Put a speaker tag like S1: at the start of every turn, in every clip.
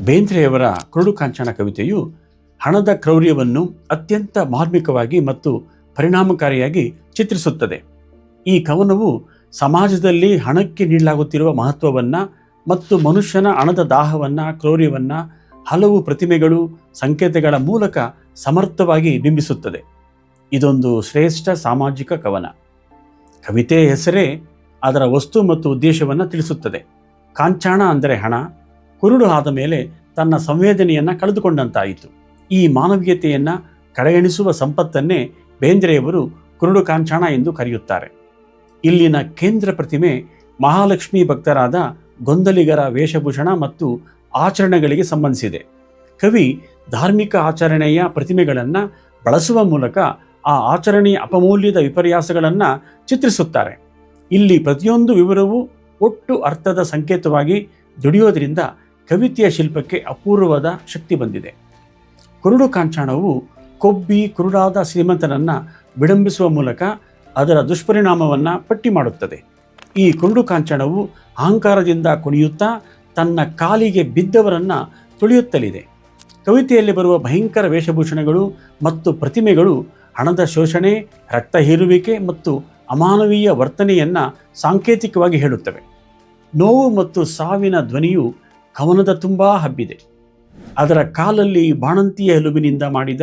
S1: ಬೇಂದ್ರೆಯವರ ಕುರುಡು ಕಾಂಚನ ಕವಿತೆಯು ಹಣದ ಕ್ರೌರ್ಯವನ್ನು ಅತ್ಯಂತ ಮಾರ್ಮಿಕವಾಗಿ ಮತ್ತು ಪರಿಣಾಮಕಾರಿಯಾಗಿ ಚಿತ್ರಿಸುತ್ತದೆ. ಈ ಕವನವು ಸಮಾಜದಲ್ಲಿ ಹಣಕ್ಕೆ ನೀಡಲಾಗುತ್ತಿರುವ ಮಹತ್ವವನ್ನು ಮತ್ತು ಮನುಷ್ಯನ ಹಣದ ದಾಹವನ್ನು, ಕ್ರೌರ್ಯವನ್ನು, ಹಲವು ಪ್ರತಿಮೆಗಳು, ಸಂಕೇತಗಳ ಮೂಲಕ ಸಮರ್ಥವಾಗಿ ಬಿಂಬಿಸುತ್ತದೆ. ಇದೊಂದು ಶ್ರೇಷ್ಠ ಸಾಮಾಜಿಕ ಕವನ. ಕವಿತೆಯ ಹೆಸರೇ ಅದರ ವಸ್ತು ಮತ್ತು ಉದ್ದೇಶವನ್ನು ತಿಳಿಸುತ್ತದೆ. ಕಾಂಚಾಣ ಅಂದರೆ ಹಣ ಕುರುಡು ಆದ ಮೇಲೆ ತನ್ನ ಸಂವೇದನೆಯನ್ನು ಕಳೆದುಕೊಂಡಂತಾಯಿತು. ಈ ಮಾನವೀಯತೆಯನ್ನು ಕಡೆಗಣಿಸುವ ಸಂಪತ್ತನ್ನೇ ಬೇಂದ್ರೆಯವರು ಕುರುಡು ಕಾಂಚಾಣ ಎಂದು ಕರೆಯುತ್ತಾರೆ. ಇಲ್ಲಿನ ಕೇಂದ್ರ ಪ್ರತಿಮೆ ಮಹಾಲಕ್ಷ್ಮಿ ಭಕ್ತರಾದ ಗೊಂದಲಿಗರ ವೇಷಭೂಷಣ ಮತ್ತು ಆಚರಣೆಗಳಿಗೆ ಸಂಬಂಧಿಸಿದೆ. ಕವಿ ಧಾರ್ಮಿಕ ಆಚರಣೆಯ ಪ್ರತಿಮೆಗಳನ್ನು ಬಳಸುವ ಮೂಲಕ ಆ ಆಚರಣೆಯ ಅಪಮೂಲ್ಯದ ವಿಪರ್ಯಾಸಗಳನ್ನು ಚಿತ್ರಿಸುತ್ತಾರೆ. ಇಲ್ಲಿ ಪ್ರತಿಯೊಂದು ವಿವರವೂ ಒಟ್ಟು ಅರ್ಥದ ಸಂಕೇತವಾಗಿ ದುಡಿಯೋದ್ರಿಂದ ಕವಿತೆಯ ಶಿಲ್ಪಕ್ಕೆ ಅಪೂರ್ವವಾದ ಶಕ್ತಿ ಬಂದಿದೆ. ಕುರುಡು ಕಾಂಚಾಣವು ಕೊಬ್ಬಿ ಕುರುಡಾದ ಶ್ರೀಮಂತನನ್ನು ವಿಡಂಬಿಸುವ ಮೂಲಕ ಅದರ ದುಷ್ಪರಿಣಾಮವನ್ನು ಪಟ್ಟಿ ಮಾಡುತ್ತದೆ. ಈ ಕುರುಡು ಕಾಂಚಾಣವು ಅಹಂಕಾರದಿಂದ ಕುಣಿಯುತ್ತಾ ತನ್ನ ಕಾಲಿಗೆ ಬಿದ್ದವರನ್ನು ತುಳಿಯುತ್ತಲಿದೆ. ಕವಿತೆಯಲ್ಲಿ ಬರುವ ಭಯಂಕರ ವೇಷಭೂಷಣಗಳು ಮತ್ತು ಪ್ರತಿಮೆಗಳು ಹಣದ ಶೋಷಣೆ, ರಕ್ತ ಹೀರುವಿಕೆ ಮತ್ತು ಅಮಾನವೀಯ ವರ್ತನೆಯನ್ನು ಸಾಂಕೇತಿಕವಾಗಿ ಹೇಳುತ್ತವೆ. ನೋವು ಮತ್ತು ಸಾವಿನ ಧ್ವನಿಯು ಕವನದ ತುಂಬ ಹಬ್ಬಿದೆ. ಅದರ ಕಾಲಲ್ಲಿ ಬಾಣಂತಿಯ ಎಲುಬಿನಿಂದ ಮಾಡಿದ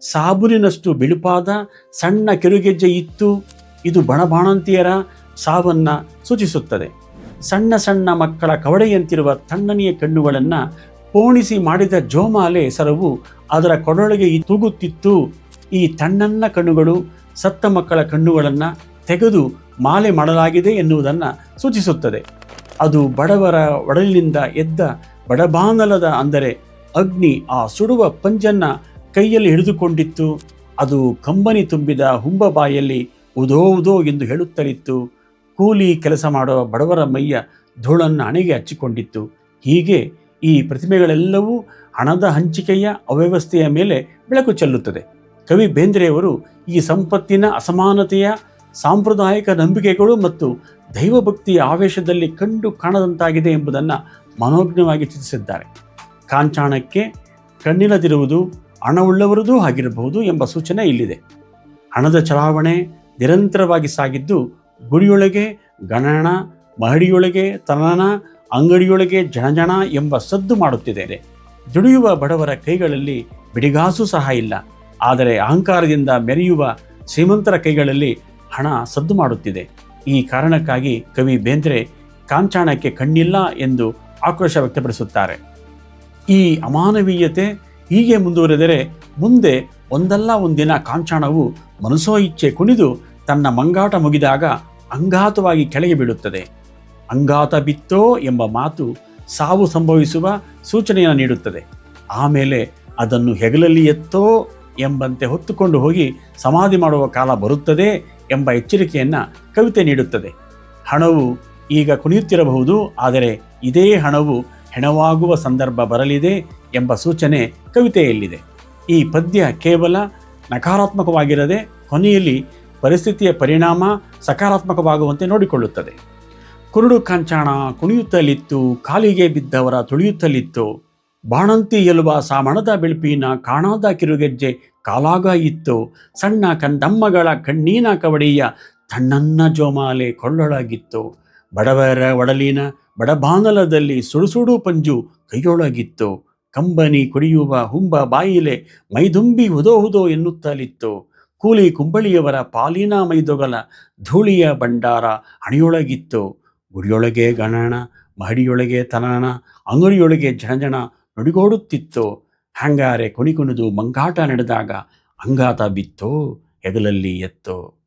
S1: ಸಾಬೂನಿನಷ್ಟು ಬಿಳುಪಾದ ಸಣ್ಣ ಕೆರುಗೆಜ್ಜೆ ಇತ್ತು. ಇದು ಬಣಬಾಣಂತಿಯರ ಸಾವನ್ನು ಸೂಚಿಸುತ್ತದೆ. ಸಣ್ಣ ಸಣ್ಣ ಮಕ್ಕಳ ಕವಡೆಯಂತಿರುವ ತಣ್ಣನೆಯ ಕಣ್ಣುಗಳನ್ನು ಪೋಣಿಸಿ ಮಾಡಿದ ಜೋಮಾಲೆ ಸರವು ಅದರ ಕೊಡೊಳಗೆ ತೂಗುತ್ತಿತ್ತು. ಈ ತಣ್ಣನ್ನ ಕಣ್ಣುಗಳು ಸತ್ತ ಮಕ್ಕಳ ಕಣ್ಣುಗಳನ್ನು ತೆಗೆದು ಮಾಲೆ ಮಾಡಲಾಗಿದೆ ಎನ್ನುವುದನ್ನು ಸೂಚಿಸುತ್ತದೆ. ಅದು ಬಡವರ ಒಡಲಿನಿಂದ ಎದ್ದ ಬಡಬಾನಲದ ಅಂದರೆ ಅಗ್ನಿ ಆ ಸುಡುವ ಪಂಜನ್ನ ಕೈಯಲ್ಲಿ ಹಿಡಿದುಕೊಂಡಿತ್ತು. ಅದು ಕಂಬನಿ ತುಂಬಿದ ಹುಂಬ ಬಾಯಲ್ಲಿ ಉದೋ ಉದೋ ಎಂದು ಹೇಳುತ್ತಲಿತ್ತು. ಕೂಲಿ ಕೆಲಸ ಮಾಡುವ ಬಡವರ ಮೈಯ ಧೂಳನ್ನು ಹಣೆಗೆ ಹಚ್ಚಿಕೊಂಡಿತ್ತು. ಹೀಗೆ ಈ ಪ್ರತಿಮೆಗಳೆಲ್ಲವೂ ಹಣದ ಹಂಚಿಕೆಯ ಅವ್ಯವಸ್ಥೆಯ ಮೇಲೆ ಬೆಳಕು ಚೆಲ್ಲುತ್ತದೆ. ಕವಿ ಬೇಂದ್ರೆಯವರು ಈ ಸಂಪತ್ತಿನ ಅಸಮಾನತೆಯ ಸಾಂಪ್ರದಾಯಿಕ ನಂಬಿಕೆಗಳು ಮತ್ತು ದೈವಭಕ್ತಿಯ ಆವೇಶದಲ್ಲಿ ಕಂಡು ಕಾಣದಂತಾಗಿದೆ ಎಂಬುದನ್ನು ಮನೋಜ್ಞವಾಗಿ ಚಿತ್ರಿಸಿದ್ದಾರೆ. ಕಾಂಚಾಣಕ್ಕೆ ಕಣ್ಣಿಲ್ಲದಿರುವುದು, ಹಣವುಳ್ಳವರದೂ ಆಗಿರಬಹುದು ಎಂಬ ಸೂಚನೆ ಇಲ್ಲಿದೆ. ಹಣದ ಚಲಾವಣೆ ನಿರಂತರವಾಗಿ ಸಾಗಿದ್ದು, ಗುಡಿಯೊಳಗೆ ಗಣನ, ಮಹಡಿಯೊಳಗೆ ತನನ, ಅಂಗಡಿಯೊಳಗೆ ಜನಜಣ ಎಂಬ ಸದ್ದು ಮಾಡುತ್ತಿದೆ. ದುಡಿಯುವ ಬಡವರ ಕೈಗಳಲ್ಲಿ ಬಿಡಿಗಾಸು ಸಹ ಇಲ್ಲ. ಆದರೆ ಅಹಂಕಾರದಿಂದ ಮೆರೆಯುವ ಶ್ರೀಮಂತರ ಕೈಗಳಲ್ಲಿ ಹಣ ಸದ್ದು ಮಾಡುತ್ತಿದೆ. ಈ ಕಾರಣಕ್ಕಾಗಿ ಕವಿ ಬೇಂದ್ರೆ ಕಾಂಚಾಣಕ್ಕೆ ಕಣ್ಣಿಲ್ಲ ಎಂದು ಆಕ್ರೋಶ ವ್ಯಕ್ತಪಡಿಸುತ್ತಾರೆ. ಈ ಅಮಾನವೀಯತೆ ಹೀಗೆ ಮುಂದುವರೆದರೆ ಮುಂದೆ ಒಂದಲ್ಲ ಒಂದಿನ ಕಾಂಚಾಣವು ಮನಸೋ ಇಚ್ಛೆ ಕುಣಿದು ತನ್ನ ಮಂಗಾಟ ಮುಗಿದಾಗ ಅಂಗಾತವಾಗಿ ಕೆಳಗೆ ಬೀಳುತ್ತದೆ. ಅಂಗಾತ ಬಿತ್ತೋ ಎಂಬ ಮಾತು ಸಾವು ಸಂಭವಿಸುವ ಸೂಚನೆಯನ್ನು ನೀಡುತ್ತದೆ. ಆಮೇಲೆ ಅದನ್ನು ಹೆಗಲಲ್ಲಿ ಎತ್ತೋ ಎಂಬಂತೆ ಹೊತ್ತುಕೊಂಡು ಹೋಗಿ ಸಮಾಧಿ ಮಾಡುವ ಕಾಲ ಬರುತ್ತದೆ ಎಂಬ ಎಚ್ಚರಿಕೆಯನ್ನು ಕವಿತೆ ನೀಡುತ್ತದೆ. ಹಣವು ಈಗ ಕುಣಿಯುತ್ತಿರಬಹುದು, ಆದರೆ ಇದೇ ಹಣವು ಹೆಣವಾಗುವ ಸಂದರ್ಭ ಬರಲಿದೆ ಎಂಬ ಸೂಚನೆ ಕವಿತೆಯಲ್ಲಿದೆ. ಈ ಪದ್ಯ ಕೇವಲ ನಕಾರಾತ್ಮಕವಾಗಿರದೆ ಕೊನೆಯಲ್ಲಿ ಪರಿಸ್ಥಿತಿಯ ಪರಿಣಾಮ ಸಕಾರಾತ್ಮಕವಾಗುವಂತೆ ನೋಡಿಕೊಳ್ಳುತ್ತದೆ. ಕುರುಡು ಕಾಂಚಾಣ ಕುಣಿಯುತ್ತಲಿತ್ತು, ಕಾಲಿಗೆ ಬಿದ್ದವರ ತುಳಿಯುತ್ತಲಿತ್ತು. ಬಾಣಂತಿ ಎಲುವ ಸಾಮಣದ ಬೆಳಪಿನ ಕಾಣದ ಕಿರುಗೆಜ್ಜೆ ಕಾಲಾಗ ಇತ್ತು. ಸಣ್ಣ ಕಂದಮ್ಮಗಳ ಕಣ್ಣೀನ ಕವಡಿಯ ತಣ್ಣನ್ನ ಜೋಮಾಲೆ ಕೊಳ್ಳೊಳಗಿತ್ತು. ಬಡವರ ಒಡಲಿನ ಬಡಬಾನಲದಲ್ಲಿ ಸುಡುಸುಡು ಪಂಜು ಕೈಯೊಳಗಿತ್ತು. ಕಂಬನಿ ಕುಡಿಯುವ ಹುಂಬ ಬಾಯಿಲೆ ಮೈದುಂಬಿ ಹುದೋ ಹುದೋ ಎನ್ನುತ್ತಲಿತ್ತು. ಕೂಲಿ ಕುಂಬಳಿಯವರ ಪಾಲಿನ ಮೈದೊಗಲ ಧೂಳಿಯ ಭಂಡಾರ ಹಣಿಯೊಳಗಿತ್ತು ಗುಡಿಯೊಳಗೆ ಗಣನ, ಮಹಡಿಯೊಳಗೆ ತನನ ಅಂಗಡಿಯೊಳಗೆ ಜನಜನ ನುಡಿಗೋಡುತ್ತಿತ್ತು. ಹಂಗಾರೆ ಕುಣಿಕುಣಿದು ಮಂಗಾಟ ನಡೆದಾಗ ಅಂಗಾತ ಬಿತ್ತೋ ಹೆಗಲಲ್ಲಿ ಎತ್ತೋ.